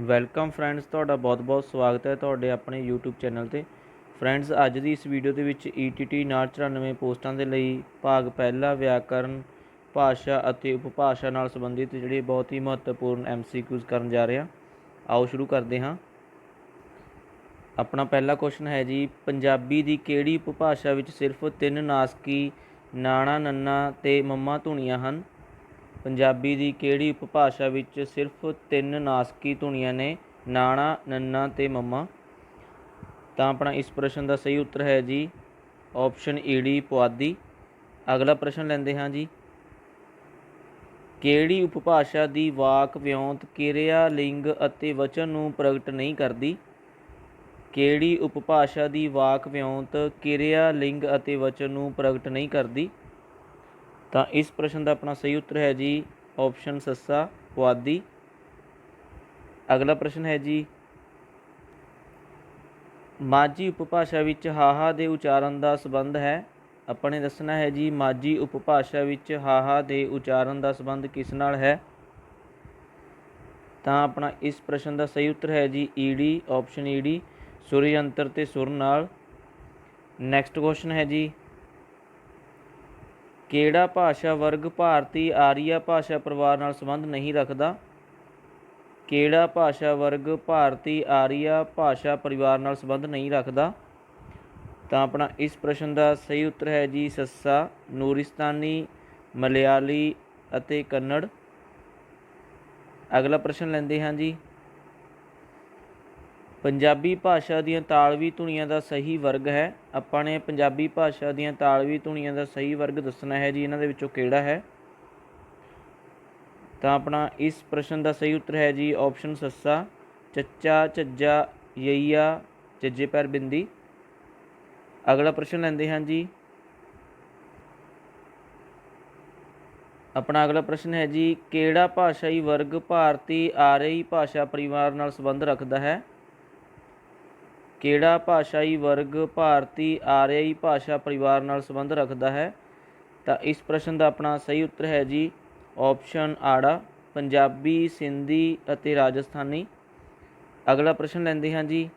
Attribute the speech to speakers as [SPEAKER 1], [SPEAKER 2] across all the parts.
[SPEAKER 1] Welcome friends, ਤੁਹਾਡਾ ਬਹੁਤ-ਬਹੁਤ ਸਵਾਗਤ ਹੈ ਤੁਹਾਡੇ ਆਪਣੇ YouTube ਚੈਨਲ ਤੇ। ਫਰੈਂਡਸ, ਅੱਜ ਦੀ ਇਸ ਵੀਡੀਓ ਦੇ ਵਿੱਚ E ETT 994 ਪੋਸਟਾਂ ਦੇ ਲਈ ਭਾਗ ਪਹਿਲਾ, ਵਿਆਕਰਨ, ਭਾਸ਼ਾ ਅਤੇ ਉਪਭਾਸ਼ਾ ਨਾਲ ਸੰਬੰਧਿਤ ਜਿਹੜੇ ਬਹੁਤ ਹੀ ਮਹੱਤਵਪੂਰਨ MCQs ਕਰਨ ਜਾ ਰਹੇ ਹਾਂ। ਆਓ ਸ਼ੁਰੂ ਕਰਦੇ ਹਾਂ। ਆਪਣਾ ਪਹਿਲਾ ਕੁਐਸਚਨ ਹੈ ਜੀ, ਪੰਜਾਬੀ ਦੀ ਕਿਹੜੀ ਉਪਭਾਸ਼ਾ ਵਿੱਚ ਸਿਰਫ ਤਿੰਨ ਨਾਸਕੀ, ਨਾਣਾ, ਨੰਨਾ ਤੇ ਮੰਮਾ ਧੁਨੀਆਂ ਹਨ? ਪੰਜਾਬੀ ਦੀ ਕਿਹੜੀ ਉਪਭਾਸ਼ਾ ਵਿੱਚ ਸਿਰਫ ਤਿੰਨ ਨਾਸਕੀ ਧੁਨੀਆਂ ਨੇ, ਨਾਣਾ, ਨੰਨਾ ਤੇ ਮੰਮਾ? ਤਾਂ ਆਪਣਾ ਇਸ ਪ੍ਰਸ਼ਨ ਦਾ ਸਹੀ ਉੱਤਰ ਹੈ ਜੀ, ਆਪਸ਼ਨ ਈਡੀ ਪੁਆਧੀ। ਅਗਲਾ ਪ੍ਰਸ਼ਨ ਲੈਂਦੇ ਹਾਂ ਜੀ। ਕਿਹੜੀ ਉਪਭਾਸ਼ਾ ਦੀ ਵਾਕ ਵਿਉਂਤ ਕਿਰਿਆ ਲਿੰਗ ਅਤੇ ਵਚਨ ਨੂੰ ਪ੍ਰਗਟ ਨਹੀਂ ਕਰਦੀ? ਕਿਹੜੀ ਉਪਭਾਸ਼ਾ ਦੀ ਵਾਕ ਵਿਉਂਤ ਕਿਰਿਆ ਲਿੰਗ ਅਤੇ ਵਚਨ ਨੂੰ ਪ੍ਰਗਟ ਨਹੀਂ ਕਰਦੀ? ਤਾਂ ਇਸ ਪ੍ਰਸ਼ਨ ਦਾ ਆਪਣਾ ਸਹੀ ਉੱਤਰ ਹੈ ਜੀ ਆਪਸ਼ਨ ਸੱਸਾ ਪੁਆਧੀ। ਅਗਲਾ ਪ੍ਰਸ਼ਨ ਹੈ ਜੀ, ਮਾਝੀ ਉਪਭਾਸ਼ਾ ਵਿੱਚ ਹਾਹਾ ਦੇ ਉਚਾਰਨ ਦਾ ਸੰਬੰਧ ਹੈ। ਆਪਾਂ ਨੇ ਦੱਸਣਾ ਹੈ ਜੀ, ਮਾਝੀ ਉਪਭਾਸ਼ਾ ਵਿੱਚ ਹਾਹਾ ਦੇ ਉਚਾਰਨ ਦਾ ਸੰਬੰਧ ਕਿਸ ਨਾਲ ਹੈ? ਤਾਂ ਆਪਣਾ ਇਸ ਪ੍ਰਸ਼ਨ ਦਾ ਸਹੀ ਉੱਤਰ ਹੈ ਜੀ, ਈਡੀ, ਆਪਸ਼ਨ ਈਡੀ, ਸੁਰ ਯੰਤਰ ਤੇ ਸੁਰ ਨਾਲ। ਨੈਕਸਟ ਕੁਐਸਚਨ ਹੈ ਜੀ ਕਿਹੜਾ ਭਾਸ਼ਾ ਵਰਗ ਭਾਰਤੀ ਆਰੀਆ ਭਾਸ਼ਾ ਪਰਿਵਾਰ ਨਾਲ ਸੰਬੰਧ ਨਹੀਂ ਰੱਖਦਾ? ਕਿਹੜਾ ਭਾਸ਼ਾ ਵਰਗ ਭਾਰਤੀ ਆਰੀਆ ਭਾਸ਼ਾ ਪਰਿਵਾਰ ਨਾਲ ਸੰਬੰਧ ਨਹੀਂ ਰੱਖਦਾ? ਤਾਂ ਆਪਣਾ ਇਸ ਪ੍ਰਸ਼ਨ ਦਾ ਸਹੀ ਉੱਤਰ ਹੈ ਜੀ ਸੱਸਾ, ਨੂਰਿਸਤਾਨੀ, ਮਲਿਆਲੀ ਅਤੇ ਕੰਨੜ। ਅਗਲਾ ਪ੍ਰਸ਼ਨ ਲੈਂਦੇ ਹਾਂ ਜੀ। ਪੰਜਾਬੀ ਭਾਸ਼ਾ ਦੀਆਂ ਤਾਲਵੀ ਧੁਨੀਆਂ ਦਾ ਸਹੀ ਵਰਗ ਹੈ। ਆਪਾਂ ਨੇ ਪੰਜਾਬੀ ਭਾਸ਼ਾ ਦੀਆਂ ਤਾਲਵੀ ਧੁਨੀਆਂ ਦਾ ਸਹੀ ਵਰਗ ਦੱਸਣਾ ਹੈ ਜੀ, ਇਹਨਾਂ ਦੇ ਵਿੱਚੋਂ ਕਿਹੜਾ ਹੈ? ਤਾਂ ਆਪਣਾ ਇਸ ਪ੍ਰਸ਼ਨ ਦਾ ਸਹੀ ਉੱਤਰ ਹੈ ਜੀ ਆਪਸ਼ਨ ਸੱਸਾ, ਚੱਚਾ ਝੱਜਾ ਯਈਆ, ਜੱਜੇ ਪੈਰ ਬਿੰਦੀ। ਅਗਲਾ ਪ੍ਰਸ਼ਨ ਲੈਂਦੇ ਹਾਂ ਜੀ। ਆਪਣਾ ਅਗਲਾ ਪ੍ਰਸ਼ਨ ਹੈ ਜੀ, ਕਿਹੜਾ ਭਾਸ਼ਾਈ ਵਰਗ ਭਾਰਤੀ ਆਰਈ ਭਾਸ਼ਾ ਪਰਿਵਾਰ ਨਾਲ ਸੰਬੰਧ ਰੱਖਦਾ ਹੈ? ਕਿਹੜਾ ਭਾਸ਼ਾਈ ਵਰਗ ਭਾਰਤੀ ਆਰਿਆਈ ਭਾਸ਼ਾ ਪਰਿਵਾਰ ਨਾਲ ਸੰਬੰਧ ਰੱਖਦਾ ਹੈ? ਤਾਂ ਇਸ ਪ੍ਰਸ਼ਨ ਦਾ ਆਪਣਾ ਸਹੀ ਉੱਤਰ ਹੈ ਜੀ, ਆਪਸ਼ਨ ਆੜਾ, ਪੰਜਾਬੀ, ਸਿੰਧੀ ਅਤੇ ਰਾਜਸਥਾਨੀ। ਅਗਲਾ ਪ੍ਰਸ਼ਨ ਲੈਂਦੇ ਹਾਂ ਜੀ।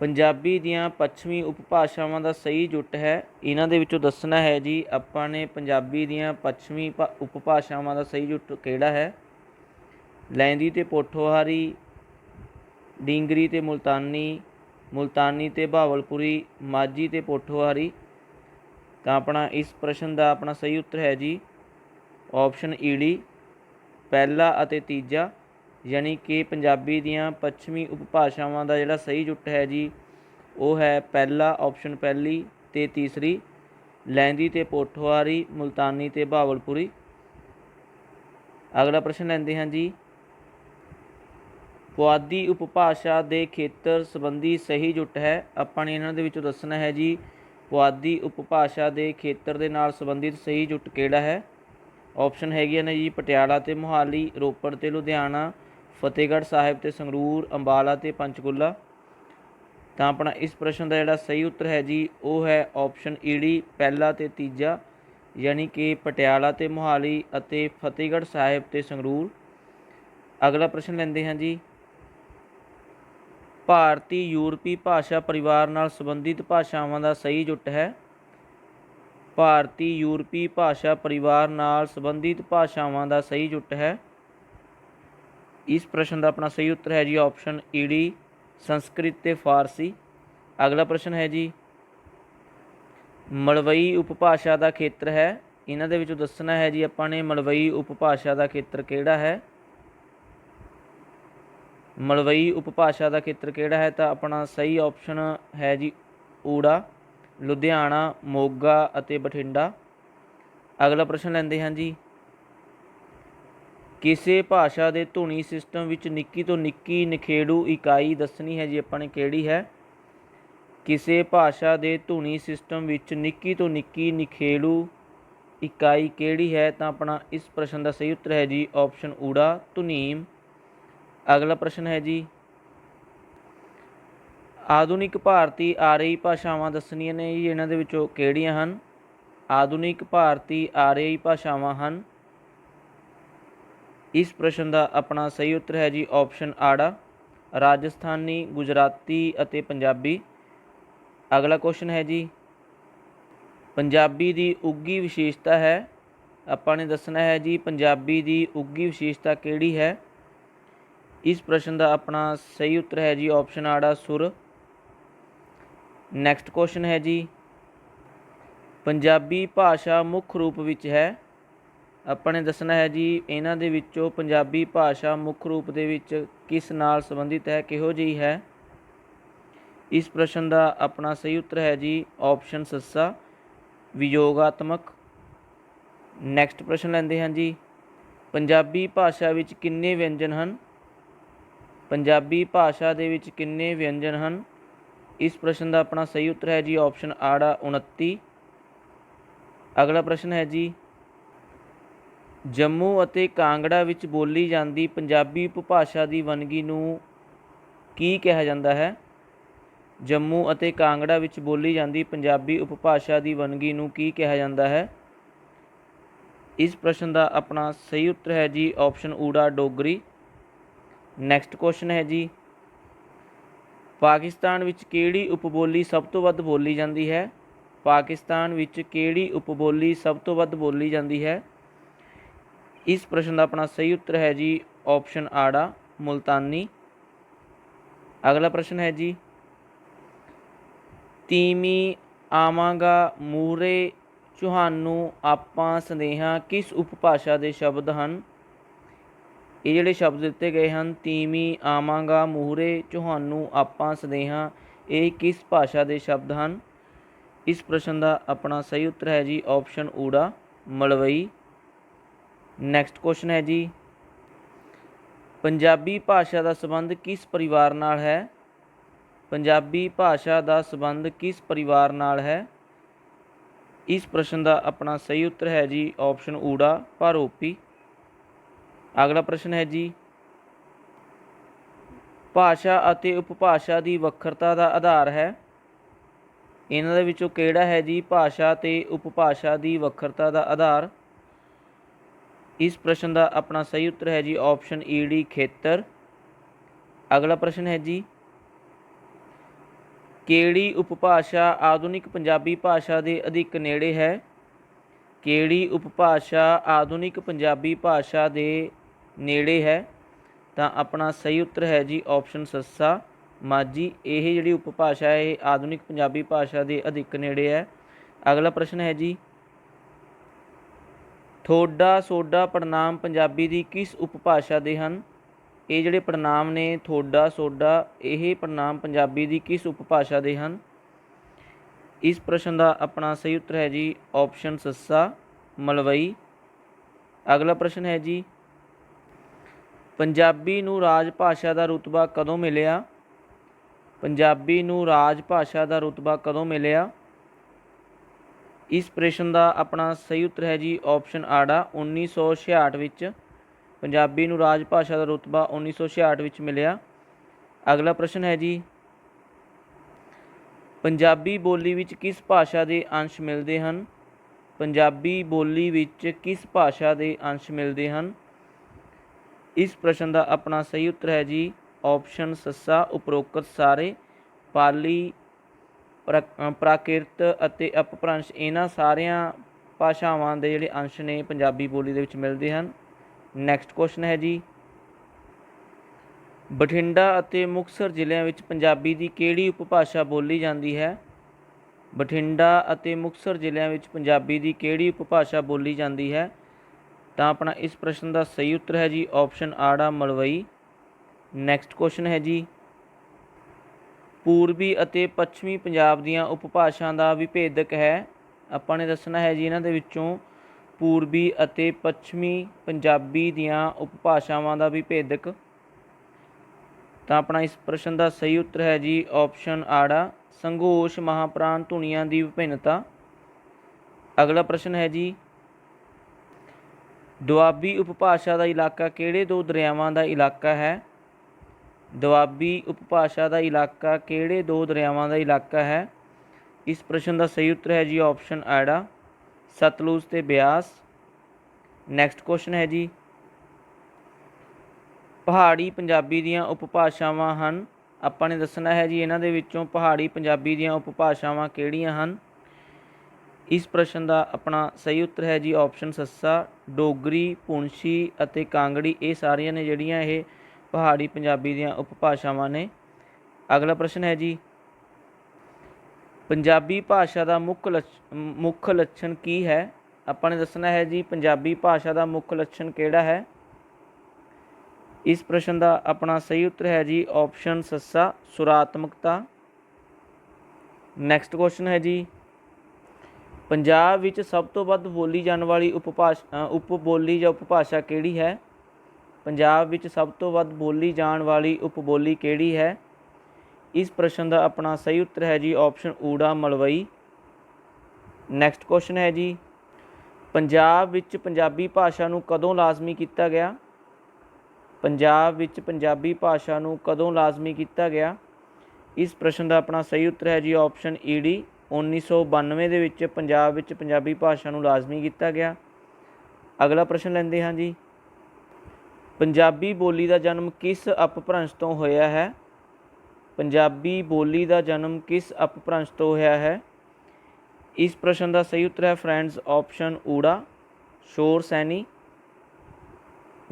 [SPEAKER 1] ਪੰਜਾਬੀ ਦੀਆਂ ਪੱਛਮੀ ਉਪਭਾਸ਼ਾਵਾਂ ਦਾ ਸਹੀ ਜੁੱਟ ਹੈ। ਇਹਨਾਂ ਦੇ ਵਿੱਚੋਂ ਦੱਸਣਾ ਹੈ ਜੀ, ਆਪਾਂ ਨੇ ਪੰਜਾਬੀ ਦੀਆਂ ਪੱਛਮੀ ਭਾ- ਉਪਭਾਸ਼ਾਵਾਂ ਦਾ ਸਹੀ ਜੁੱਟ ਕਿਹੜਾ ਹੈ? ਲਹਿੰਦੀ ਤੇ ਪੋਠੋਹਾਰੀ ਡੀਂਗਰੀ ਅਤੇ ਮੁਲਤਾਨੀ ਮੁਲਤਾਨੀ ਅਤੇ ਬਹਾਵਲਪੁਰੀ ਮਾਝੀ ਅਤੇ ਪੋਠੋਹਾਰੀ। ਤਾਂ ਆਪਣਾ ਇਸ ਪ੍ਰਸ਼ਨ ਦਾ ਆਪਣਾ ਸਹੀ ਉੱਤਰ ਹੈ ਜੀ। ਆਪਸ਼ਨ ਈੜੀ ਪਹਿਲਾ ਅਤੇ ਤੀਜਾ, ਯਾਨੀ ਕਿ ਪੰਜਾਬੀ ਦੀਆਂ ਪੱਛਮੀ ਉਪਭਾਸ਼ਾਵਾਂ ਦਾ ਜਿਹੜਾ ਸਹੀ ਜੁੱਟ ਹੈ ਜੀ, ਉਹ ਹੈ ਪਹਿਲਾ, ਆਪਸ਼ਨ ਪਹਿਲੀ ਤੇ ਤੀਸਰੀ, ਲਹਿੰਦੀ ਤੇ ਪੋਠੋਹਾਰੀ, ਮੁਲਤਾਨੀ ਤੇ ਬਹਾਵਲਪੁਰੀ ਅਗਲਾ ਪ੍ਰਸ਼ਨ ਲੈਂਦੇ ਹਾਂ ਜੀ। ਪੁਆਧੀ ਉਪਭਾਸ਼ਾ ਦੇ ਖੇਤਰ ਸੰਬੰਧੀ ਸਹੀ ਜੁੱਟ ਹੈ। ਆਪਾਂ ਨੇ ਇਹਨਾਂ ਦੇ ਵਿੱਚੋਂ ਦੱਸਣਾ ਹੈ ਜੀ, ਪੁਆਧੀ ਉਪਭਾਸ਼ਾ ਦੇ ਖੇਤਰ ਦੇ ਨਾਲ ਸੰਬੰਧਿਤ ਸਹੀ ਜੁੱਟ ਕਿਹੜਾ ਹੈ? ਆਪਸ਼ਨ ਹੈਗੀਆਂ ਨੇ ਜੀ ਪਟਿਆਲਾ ਤੇ ਮੋਹਾਲੀ, ਰੋਪੜ ਤੇ ਲੁਧਿਆਣਾ, ਫਤਿਹਗੜ੍ਹ ਸਾਹਿਬ ਤੇ ਸੰਗਰੂਰ, ਅੰਬਾਲਾ ਤੇ ਪੰਚਕੂਲਾ। ਤਾਂ ਆਪਣਾ ਇਸ ਪ੍ਰਸ਼ਨ ਦਾ ਜਿਹੜਾ ਸਹੀ ਉੱਤਰ ਹੈ ਜੀ, ਉਹ ਹੈ ਆਪਸ਼ਨ ਈਡੀ ਪਹਿਲਾ ਤੇ ਤੀਜਾ, ਯਾਨੀ ਕਿ ਪਟਿਆਲਾ ਤੇ ਮੋਹਾਲੀ ਅਤੇ ਫਤਿਹਗੜ੍ਹ ਸਾਹਿਬ ਤੇ ਸੰਗਰੂਰ। ਅਗਲਾ ਪ੍ਰਸ਼ਨ ਲੈਂਦੇ ਹਾਂ ਜੀ। ਭਾਰਤੀ ਯੂਰਪੀ ਭਾਸ਼ਾ ਪਰਿਵਾਰ ਨਾਲ ਸੰਬੰਧਿਤ ਭਾਸ਼ਾਵਾਂ ਦਾ ਸਹੀ ਜੁੱਟ ਹੈ। ਭਾਰਤੀ ਯੂਰਪੀ ਭਾਸ਼ਾ ਪਰਿਵਾਰ ਨਾਲ ਸੰਬੰਧਿਤ ਭਾਸ਼ਾਵਾਂ ਦਾ ਸਹੀ ਜੁੱਟ ਹੈ। ਇਸ ਪ੍ਰਸ਼ਨ ਦਾ ਆਪਣਾ ਸਹੀ ਉੱਤਰ ਹੈ ਜੀ ਆਪਸ਼ਨ ਈਡੀ ਸੰਸਕ੍ਰਿਤ ਤੇ ਫਾਰਸੀ। ਅਗਲਾ ਪ੍ਰਸ਼ਨ ਹੈ ਜੀ, ਮਲਵਈ ਉਪਭਾਸ਼ਾ ਦਾ ਖੇਤਰ ਹੈ। ਇਹਨਾਂ ਦੇ ਵਿੱਚੋਂ ਦੱਸਣਾ ਹੈ ਜੀ ਆਪਾਂ ਨੇ ਮਲਵਈ ਉਪਭਾਸ਼ਾ ਦਾ ਖੇਤਰ ਕਿਹੜਾ ਹੈ। ਮਲਵਈ ਉਪਭਾਸ਼ਾ ਦਾ ਖੇਤਰ ਕਿਹੜਾ ਹੈ? ਤਾਂ ਆਪਣਾ ਸਹੀ ਆਪਸ਼ਨ ਹੈ ਜੀ ਊੜਾ, ਲੁਧਿਆਣਾ, ਮੋਗਾ ਅਤੇ ਬਠਿੰਡਾ। ਅਗਲਾ ਪ੍ਰਸ਼ਨ ਲੈਂਦੇ ਹਾਂ ਜੀ। ਕਿਸੇ ਭਾਸ਼ਾ ਦੇ ਧੁਨੀ ਸਿਸਟਮ ਵਿੱਚ ਨਿੱਕੀ ਤੋਂ ਨਿੱਕੀ ਨਿਖੇੜੂ ਇਕਾਈ ਦੱਸਣੀ ਹੈ ਜੀ ਆਪਾਂ ਨੇ ਕਿਹੜੀ ਹੈ? ਕਿਸੇ ਭਾਸ਼ਾ ਦੇ ਧੁਨੀ ਸਿਸਟਮ ਵਿੱਚ ਨਿੱਕੀ ਤੋਂ ਨਿੱਕੀ ਨਿਖੇੜੂ ਇਕਾਈ ਕਿਹੜੀ ਹੈ? ਤਾਂ ਆਪਣਾ ਇਸ ਪ੍ਰਸ਼ਨ ਦਾ ਸਹੀ ਉੱਤਰ ਹੈ ਜੀ ਆਪਸ਼ਨ ਊੜਾ, ਧੁਨੀਮ ਅਗਲਾ ਪ੍ਰਸ਼ਨ ਹੈ ਜੀ, ਆਧੁਨਿਕ ਭਾਰਤੀ ਆਰੀਆਈ ਭਾਸ਼ਾਵਾਂ ਦੱਸਣੀਆਂ ਨੇ ਜੀ, ਇਹਨਾਂ ਦੇ ਵਿੱਚੋਂ ਕਿਹੜੀਆਂ ਹਨ? ਆਧੁਨਿਕ ਭਾਰਤੀ ਆਰੀਆਈ ਭਾਸ਼ਾਵਾਂ ਹਨ। ਇਸ ਪ੍ਰਸ਼ਨ ਦਾ ਆਪਣਾ ਸਹੀ ਉੱਤਰ ਹੈ ਜੀ, ਆਪਸ਼ਨ ਆੜਾ, ਰਾਜਸਥਾਨੀ, ਗੁਜਰਾਤੀ ਅਤੇ ਪੰਜਾਬੀ। ਅਗਲਾ ਕੁਐਸਚਨ ਹੈ ਜੀ, ਪੰਜਾਬੀ ਦੀ ਉੱਗੀ ਵਿਸ਼ੇਸ਼ਤਾ ਹੈ, ਆਪਾਂ ਨੇ ਦੱਸਣਾ ਹੈ ਜੀ, ਪੰਜਾਬੀ ਦੀ ਉੱਗੀ ਵਿਸ਼ੇਸ਼ਤਾ ਕਿਹੜੀ ਹੈ? ਇਸ ਪ੍ਰਸ਼ਨ ਦਾ ਆਪਣਾ ਸਹੀ ਉੱਤਰ ਹੈ ਜੀ ਆਪਸ਼ਨ ਆੜਾ ਸੁਰ। ਨੈਕਸਟ ਕੁਐਸਚਨ ਹੈ ਜੀ। ਪੰਜਾਬੀ ਭਾਸ਼ਾ ਮੁੱਖ ਰੂਪ ਵਿੱਚ ਹੈ। ਆਪਾਂ ਨੇ ਦੱਸਣਾ ਹੈ ਜੀ, ਇਹਨਾਂ ਦੇ ਵਿੱਚੋਂ ਪੰਜਾਬੀ ਭਾਸ਼ਾ ਮੁੱਖ ਰੂਪ ਦੇ ਵਿੱਚ ਕਿਸ ਨਾਲ ਸੰਬੰਧਿਤ ਹੈ, ਕਿਹੋ ਜਿਹੀ ਹੈ? ਇਸ ਪ੍ਰਸ਼ਨ ਦਾ ਆਪਣਾ ਸਹੀ ਉੱਤਰ ਹੈ ਜੀ, ਆਪਸ਼ਨ ਸੱਸਾ, ਵਿਯੋਗਾਤਮਕ। ਨੈਕਸਟ ਪ੍ਰਸ਼ਨ ਲੈਂਦੇ ਹਾਂ ਜੀ। ਪੰਜਾਬੀ ਭਾਸ਼ਾ ਵਿੱਚ ਕਿੰਨੇ ਵਿਅੰਜਨ ਹਨ? ਪੰਜਾਬੀ ਭਾਸ਼ਾ ਦੇ ਵਿੱਚ ਕਿੰਨੇ ਵਿਅੰਜਨ ਹਨ? ਇਸ ਪ੍ਰਸ਼ਨ ਦਾ ਆਪਣਾ ਸਹੀ ਉੱਤਰ ਹੈ ਜੀ ਆਪਸ਼ਨ ਆੜਾ 29 ਅਗਲਾ ਪ੍ਰਸ਼ਨ ਹੈ ਜੀ, ਜੰਮੂ ਅਤੇ ਕਾਂਗੜਾ ਵਿੱਚ ਬੋਲੀ ਜਾਂਦੀ ਪੰਜਾਬੀ ਉਪਭਾਸ਼ਾ ਦੀ ਵੰਨਗੀ ਨੂੰ ਕੀ ਕਿਹਾ ਜਾਂਦਾ ਹੈ? ਜੰਮੂ ਅਤੇ ਕਾਂਗੜਾ ਵਿੱਚ ਬੋਲੀ ਜਾਂਦੀ ਪੰਜਾਬੀ ਉਪਭਾਸ਼ਾ ਦੀ ਵੰਨਗੀ ਨੂੰ ਕੀ ਕਿਹਾ ਜਾਂਦਾ ਹੈ? ਇਸ ਪ੍ਰਸ਼ਨ ਦਾ ਆਪਣਾ ਸਹੀ ਉੱਤਰ ਹੈ ਜੀ ਆਪਸ਼ਨ ਊੜਾ ਡੋਗਰੀ। ਨੈਕਸਟ ਕੁਐਸਚਨ ਹੈ ਜੀ। ਪਾਕਿਸਤਾਨ ਵਿੱਚ ਕਿਹੜੀ ਉਪਬੋਲੀ ਸਭ ਤੋਂ ਵੱਧ ਬੋਲੀ ਜਾਂਦੀ ਹੈ? ਪਾਕਿਸਤਾਨ ਵਿੱਚ ਕਿਹੜੀ ਉਪਬੋਲੀ ਸਭ ਤੋਂ ਵੱਧ ਬੋਲੀ ਜਾਂਦੀ ਹੈ? ਇਸ ਪ੍ਰਸ਼ਨ ਦਾ ਆਪਣਾ ਸਹੀ ਉੱਤਰ ਹੈ ਜੀ ਆਪਸ਼ਨ ਆੜਾ ਮੁਲਤਾਨੀ। ਅਗਲਾ ਪ੍ਰਸ਼ਨ ਹੈ ਜੀ। ਤੀਮੀ ਆਵਾਂਗਾ ਮੂਰੇ ਤੁਹਾਨੂੰ ਆਪਾਂ ਸੰਦੇਹਾਂ ਕਿਸ ਉਪਭਾਸ਼ਾ ਦੇ ਸ਼ਬਦ ਹਨ? ਇਹ ਜਿਹੜੇ ਸ਼ਬਦ ਦਿੱਤੇ ਗਏ ਹਨ ਤੀਮੀ ਆਵਾਂਗਾ ਮੂਹਰੇ ਤੁਹਾਨੂੰ ਆਪਾਂ ਸੰਦੇਹਾਂ, ਇਹ ਕਿਸ ਭਾਸ਼ਾ ਦੇ ਸ਼ਬਦ ਹਨ? ਇਸ ਪ੍ਰਸ਼ਨ ਦਾ ਆਪਣਾ ਸਹੀ ਉੱਤਰ ਹੈ ਜੀ ਆਪਸ਼ਨ ਊੜਾ, ਮਲਵਈ। ਨੈਕਸਟ ਕੁਐਸਚਨ ਹੈ ਜੀ, ਪੰਜਾਬੀ ਭਾਸ਼ਾ ਦਾ ਸੰਬੰਧ ਕਿਸ ਪਰਿਵਾਰ ਨਾਲ ਹੈ? ਪੰਜਾਬੀ ਭਾਸ਼ਾ ਦਾ ਸੰਬੰਧ ਕਿਸ ਪਰਿਵਾਰ ਨਾਲ ਹੈ? ਇਸ ਪ੍ਰਸ਼ਨ ਦਾ ਆਪਣਾ ਸਹੀ ਉੱਤਰ ਹੈ ਜੀ ਆਪਸ਼ਨ ਊੜਾ ਭਾਰੋਪੀ ਅਗਲਾ ਪ੍ਰਸ਼ਨ ਹੈ ਜੀ। ਭਾਸ਼ਾ ਅਤੇ ਉਪਭਾਸ਼ਾ ਦੀ ਵੱਖਰਤਾ ਦਾ ਆਧਾਰ ਹੈ। ਇਹਨਾਂ ਦੇ ਵਿੱਚੋਂ ਕਿਹੜਾ ਹੈ ਜੀ? ਭਾਸ਼ਾ ਤੇ ਉਪਭਾਸ਼ਾ ਦੀ ਵੱਖਰਤਾ ਦਾ ਆਧਾਰ। ਇਸ ਪ੍ਰਸ਼ਨ ਦਾ ਆਪਣਾ ਸਹੀ ਉੱਤਰ ਹੈ ਜੀ ਆਪਸ਼ਨ ਡੀ, ਖੇਤਰ। ਅਗਲਾ ਪ੍ਰਸ਼ਨ ਹੈ ਜੀ, ਕਿਹੜੀ ਉਪਭਾਸ਼ਾ ਆਧੁਨਿਕ ਪੰਜਾਬੀ ਭਾਸ਼ਾ ਦੇ ਅਧਿਕ ਨੇੜੇ ਹੈ? ਕਿਹੜੀ ਉਪਭਾਸ਼ਾ ਆਧੁਨਿਕ ਪੰਜਾਬੀ ਭਾਸ਼ਾ ਦੇ ਨੇੜੇ ਹੈ, ਤਾਂ ਆਪਣਾ ਸਹੀ ਉੱਤਰ ਹੈ ਜੀ ਆਪਸ਼ਨ ਸੱਸਾ। ਮਾਝੀ, ਇਹ ਜਿਹੜੀ ਉਪਭਾਸ਼ਾ ਹੈ, ਇਹ ਆਧੁਨਿਕ ਪੰਜਾਬੀ ਭਾਸ਼ਾ ਦੇ ਅਧਿਕ ਨੇੜੇ ਹੈ। ਅਗਲਾ ਪ੍ਰਸ਼ਨ ਹੈ ਜੀ ਥੋੜਾ ਸੋਡਾ ਪੜਨਾਮ ਪੰਜਾਬੀ ਦੀ ਕਿਸ ਉਪਭਾਸ਼ਾ ਦੇ ਹਨ? ਇਹ ਜਿਹੜੇ ਪੜਨਾਮ ਨੇ ਥੋੜਾ ਸੋਡਾ, ਇਹ ਪੜਨਾਮ ਪੰਜਾਬੀ ਦੀ ਕਿਸ ਉਪਭਾਸ਼ਾ ਦੇ ਹਨ? ਇਸ ਪ੍ਰਸ਼ਨ ਦਾ ਆਪਣਾ ਸਹੀ ਉੱਤਰ ਹੈ ਜੀ ਆਪਸ਼ਨ ਸੱਸਾ, ਮਲਵਈ। ਅਗਲਾ ਪ੍ਰਸ਼ਨ ਹੈ ਜੀ ਪੰਜਾਬੀ ਨੂੰ ਰਾਜ ਭਾਸ਼ਾ ਦਾ ਰੁਤਬਾ ਕਦੋਂ ਮਿਲਿਆ? ਪੰਜਾਬੀ ਨੂੰ ਰਾਜ ਭਾਸ਼ਾ ਦਾ ਰੁਤਬਾ ਕਦੋਂ ਮਿਲਿਆ? ਇਸ ਪ੍ਰਸ਼ਨ ਦਾ ਆਪਣਾ ਸਹੀ ਉੱਤਰ ਹੈ ਜੀ ਆਪਸ਼ਨ ਆੜਾ 1966 ਵਿੱਚ। ਪੰਜਾਬੀ ਨੂੰ ਰਾਜ ਭਾਸ਼ਾ ਦਾ ਰੁਤਬਾ 1966 ਵਿੱਚ ਮਿਲਿਆ। ਅਗਲਾ ਪ੍ਰਸ਼ਨ ਹੈ ਜੀ, ਪੰਜਾਬੀ ਬੋਲੀ ਵਿੱਚ ਕਿਸ ਭਾਸ਼ਾ ਦੇ ਅੰਸ਼ ਮਿਲਦੇ ਹਨ? ਪੰਜਾਬੀ ਬੋਲੀ ਵਿੱਚ ਕਿਸ ਭਾਸ਼ਾ ਦੇ ਅੰਸ਼ ਮਿਲਦੇ ਹਨ? ਇਸ ਪ੍ਰਸ਼ਨ ਦਾ ਆਪਣਾ ਸਹੀ ਉੱਤਰ ਹੈ ਜੀ, ਆਪਸ਼ਨ ਸੱਸਾ, ਉਪਰੋਕਤ ਸਾਰੇ, ਪਾਲੀ, ਪ੍ਰਾ- ਪ੍ਰਾਕਿਰਤ ਅਤੇ ਅਪਭ੍ਰੰਸ਼, ਇਹਨਾਂ ਸਾਰਿਆਂ ਭਾਸ਼ਾਵਾਂ ਦੇ ਜਿਹੜੇ ਅੰਸ਼ ਨੇ ਪੰਜਾਬੀ ਬੋਲੀ ਦੇ ਵਿੱਚ ਮਿਲਦੇ ਹਨ। ਨੈਕਸਟ ਕੁਐਸਚਨ ਹੈ ਜੀ, ਬਠਿੰਡਾ ਅਤੇ ਮੁਕਤਸਰ ਜ਼ਿਲ੍ਹਿਆਂ ਵਿੱਚ ਪੰਜਾਬੀ ਦੀ ਕਿਹੜੀ ਉਪਭਾਸ਼ਾ ਬੋਲੀ ਜਾਂਦੀ ਹੈ? ਬਠਿੰਡਾ ਅਤੇ ਮੁਕਤਸਰ ਜ਼ਿਲ੍ਹਿਆਂ ਵਿੱਚ ਪੰਜਾਬੀ ਦੀ ਕਿਹੜੀ ਉਪਭਾਸ਼ਾ ਬੋਲੀ ਜਾਂਦੀ ਹੈ? ਤਾਂ ਆਪਣਾ ਇਸ ਪ੍ਰਸ਼ਨ ਦਾ ਸਹੀ ਉੱਤਰ ਹੈ ਜੀ ਆਪਸ਼ਨ ਆੜਾ ਮਲਵਈ। ਨੈਕਸਟ ਕੁਐਸਚਨ ਹੈ ਜੀ, ਪੂਰਬੀ ਅਤੇ ਪੱਛਮੀ ਪੰਜਾਬ ਦੀਆਂ ਉਪਭਾਸ਼ਾ ਦਾ ਵਿਭੇਦਕ ਹੈ। ਆਪਾਂ ਨੇ ਦੱਸਣਾ ਹੈ ਜੀ ਇਹਨਾਂ ਦੇ ਵਿੱਚੋਂ ਪੂਰਬੀ ਅਤੇ ਪੱਛਮੀ ਪੰਜਾਬੀ ਦੀਆਂ ਉਪਭਾਸ਼ਾਵਾਂ ਦਾ ਵਿਭੇਦਕ। ਤਾਂ ਆਪਣਾ ਇਸ ਪ੍ਰਸ਼ਨ ਦਾ ਸਹੀ ਉੱਤਰ ਹੈ ਜੀ ਆਪਸ਼ਨ ਆੜਾ ਸੰਘੋਸ਼ ਮਹਾਪ੍ਰਾਣ ਧੁਨੀਆਂ ਦੀ ਵਿਭਿੰਨਤਾ। ਅਗਲਾ ਪ੍ਰਸ਼ਨ ਹੈ ਜੀ ਦੁਆਬੀ ਉਪਭਾਸ਼ਾ ਦਾ ਇਲਾਕਾ ਕਿਹੜੇ ਦੋ ਦਰਿਆਵਾਂ ਦਾ ਇਲਾਕਾ ਹੈ? ਦੁਆਬੀ ਉਪਭਾਸ਼ਾ ਦਾ ਇਲਾਕਾ ਕਿਹੜੇ ਦੋ ਦਰਿਆਵਾਂ ਦਾ ਇਲਾਕਾ ਹੈ? ਇਸ ਪ੍ਰਸ਼ਨ ਦਾ ਸਹੀ ਉੱਤਰ ਹੈ ਜੀ ਆਪਸ਼ਨ ਆੜਾ ਸਤਲੁਜ ਤੇ ਬਿਆਸ। ਨੈਕਸਟ ਕੁਐਸਚਨ ਹੈ ਜੀ। ਪਹਾੜੀ ਪੰਜਾਬੀ ਦੀਆਂ ਉਪਭਾਸ਼ਾਵਾਂ ਹਨ। ਆਪਾਂ ਨੇ ਦੱਸਣਾ ਹੈ ਜੀ ਇਹਨਾਂ ਦੇ ਵਿੱਚੋਂ ਪਹਾੜੀ ਪੰਜਾਬੀ ਦੀਆਂ ਉਪਭਾਸ਼ਾਵਾਂ ਕਿਹੜੀਆਂ ਹਨ? ਇਸ ਪ੍ਰਸ਼ਨ ਦਾ ਆਪਣਾ ਸਹੀ ਉੱਤਰ ਹੈ ਜੀ ਆਪਸ਼ਨ ਸੱਸਾ, ਡੋਗਰੀ ਪੁੰਛੀ ਅਤੇ ਕਾਂਗੜੀ। ਇਹ ਸਾਰੀਆਂ ਨੇ ਜਿਹੜੀਆਂ ਇਹ ਪਹਾੜੀ ਪੰਜਾਬੀ ਦੀਆਂ ਉਪਭਾਸ਼ਾਵਾਂ ਨੇ। ਅਗਲਾ ਪ੍ਰਸ਼ਨ ਹੈ ਜੀ, ਪੰਜਾਬੀ ਭਾਸ਼ਾ ਦਾ ਮੁੱਖ ਲੱਛ- ਮੁੱਖ ਲੱਛਣ ਕੀ ਹੈ? ਆਪਾਂ ਨੇ ਦੱਸਣਾ ਹੈ ਜੀ, ਪੰਜਾਬੀ ਭਾਸ਼ਾ ਦਾ ਮੁੱਖ ਲੱਛਣ ਕਿਹੜਾ ਹੈ? ਇਸ ਪ੍ਰਸ਼ਨ ਦਾ ਆਪਣਾ ਸਹੀ ਉੱਤਰ ਹੈ ਜੀ ਆਪਸ਼ਨ ਸੱਸਾ, ਸੁਰਾਤਮਕਤਾ। ਨੈਕਸਟ ਕੁਐਸਚਨ ਹੈ ਜੀ ਪੰਜਾਬ ਵਿੱਚ ਸਭ ਤੋਂ ਵੱਧ ਬੋਲੀ ਜਾਣ ਵਾਲੀ ਉਪਭਾਸ਼ਾ ਉਪ ਬੋਲੀ ਜਾਂ ਉਪਭਾਸ਼ਾ ਕਿਹੜੀ ਹੈ? ਪੰਜਾਬ ਵਿੱਚ ਸਭ ਤੋਂ ਵੱਧ ਬੋਲੀ ਜਾਣ ਵਾਲੀ ਉਪਬੋਲੀ ਕਿਹੜੀ ਹੈ? ਇਸ ਪ੍ਰਸ਼ਨ ਦਾ ਆਪਣਾ ਸਹੀ ਉੱਤਰ ਹੈ ਜੀ ਆਪਸ਼ਨ ਊੜਾ ਮਲਵਈ। ਨੈਕਸਟ ਕੁਐਸਚਨ ਹੈ ਜੀ। ਪੰਜਾਬ ਵਿੱਚ ਪੰਜਾਬੀ ਭਾਸ਼ਾ ਨੂੰ ਕਦੋਂ ਲਾਜ਼ਮੀ ਕੀਤਾ ਗਿਆ? ਪੰਜਾਬ ਵਿੱਚ ਪੰਜਾਬੀ ਭਾਸ਼ਾ ਨੂੰ ਕਦੋਂ ਲਾਜ਼ਮੀ ਕੀਤਾ ਗਿਆ? ਇਸ ਪ੍ਰਸ਼ਨ ਦਾ ਆਪਣਾ ਸਹੀ ਉੱਤਰ ਹੈ ਜੀ ਆਪਸ਼ਨ ਈਡੀ 1992 ਦੇ ਵਿੱਚ ਪੰਜਾਬ ਵਿੱਚ ਪੰਜਾਬੀ ਭਾਸ਼ਾ ਨੂੰ ਲਾਜ਼ਮੀ ਕੀਤਾ ਗਿਆ। ਅਗਲਾ ਪ੍ਰਸ਼ਨ ਲੈਂਦੇ ਹਾਂ ਜੀ। ਪੰਜਾਬੀ ਬੋਲੀ ਦਾ ਜਨਮ ਕਿਸ ਅਪਭ੍ਰੰਸ਼ ਤੋਂ ਹੋਇਆ ਹੈ? ਪੰਜਾਬੀ ਬੋਲੀ ਦਾ ਜਨਮ ਕਿਸ ਅਪਭ੍ਰੰਸ਼ ਤੋਂ ਹੋਇਆ ਹੈ? ਇਸ ਪ੍ਰਸ਼ਨ ਦਾ ਸਹੀ ਉੱਤਰ ਹੈ ਫਰੈਂਡਸ, ਆਪਸ਼ਨ ਊੜਾ, ਸ਼ੋਰ ਸੈਣੀ।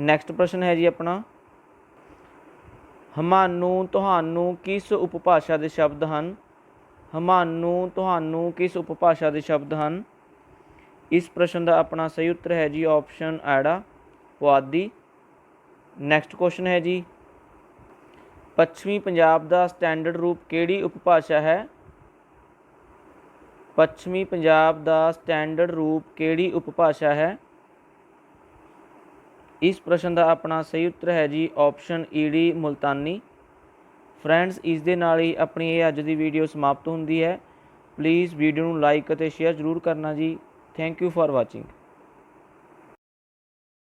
[SPEAKER 1] ਨੈਕਸਟ ਪ੍ਰਸ਼ਨ ਹੈ ਜੀ ਆਪਣਾ। ਹਮਾਨੂੰ, ਤੁਹਾਨੂੰ ਕਿਸ ਉਪਭਾਸ਼ਾ ਦੇ ਸ਼ਬਦ ਹਨ? ਹਮਾਨੂੰ ਤੁਹਾਨੂੰ ਕਿਸ ਉਪਭਾਸ਼ਾ ਦੇ ਸ਼ਬਦ ਹਨ? ਇਸ ਪ੍ਰਸ਼ਨ ਦਾ ਆਪਣਾ ਸਹੀ ਉੱਤਰ ਹੈ ਜੀ ਆਪਸ਼ਨ ਐੜਾ ਪੁਆਧੀ। ਨੈਕਸਟ ਕੁਐਸਚਨ ਹੈ ਜੀ, ਪੱਛਮੀ ਪੰਜਾਬ ਦਾ ਸਟੈਂਡਰਡ ਰੂਪ ਕਿਹੜੀ ਉਪਭਾਸ਼ਾ ਹੈ? ਪੱਛਮੀ ਪੰਜਾਬ ਦਾ ਸਟੈਂਡਰਡ ਰੂਪ ਕਿਹੜੀ ਉਪਭਾਸ਼ਾ ਹੈ? ਇਸ ਪ੍ਰਸ਼ਨ ਦਾ ਆਪਣਾ ਸਹੀ ਉੱਤਰ ਹੈ ਜੀ ਆਪਸ਼ਨ ਈਡੀ ਮੁਲਤਾਨੀ। ਫਰੈਂਡਸ, ਇਸ ਦੇ ਨਾਲ ਹੀ ਆਪਣੀ ਇਹ ਅੱਜ ਦੀ ਵੀਡੀਓ ਸਮਾਪਤ ਹੁੰਦੀ ਹੈ। ਪਲੀਜ਼ ਵੀਡੀਓ ਨੂੰ ਲਾਈਕ ਅਤੇ ਸ਼ੇਅਰ ਜ਼ਰੂਰ ਕਰਨਾ ਜੀ। Thank you for watching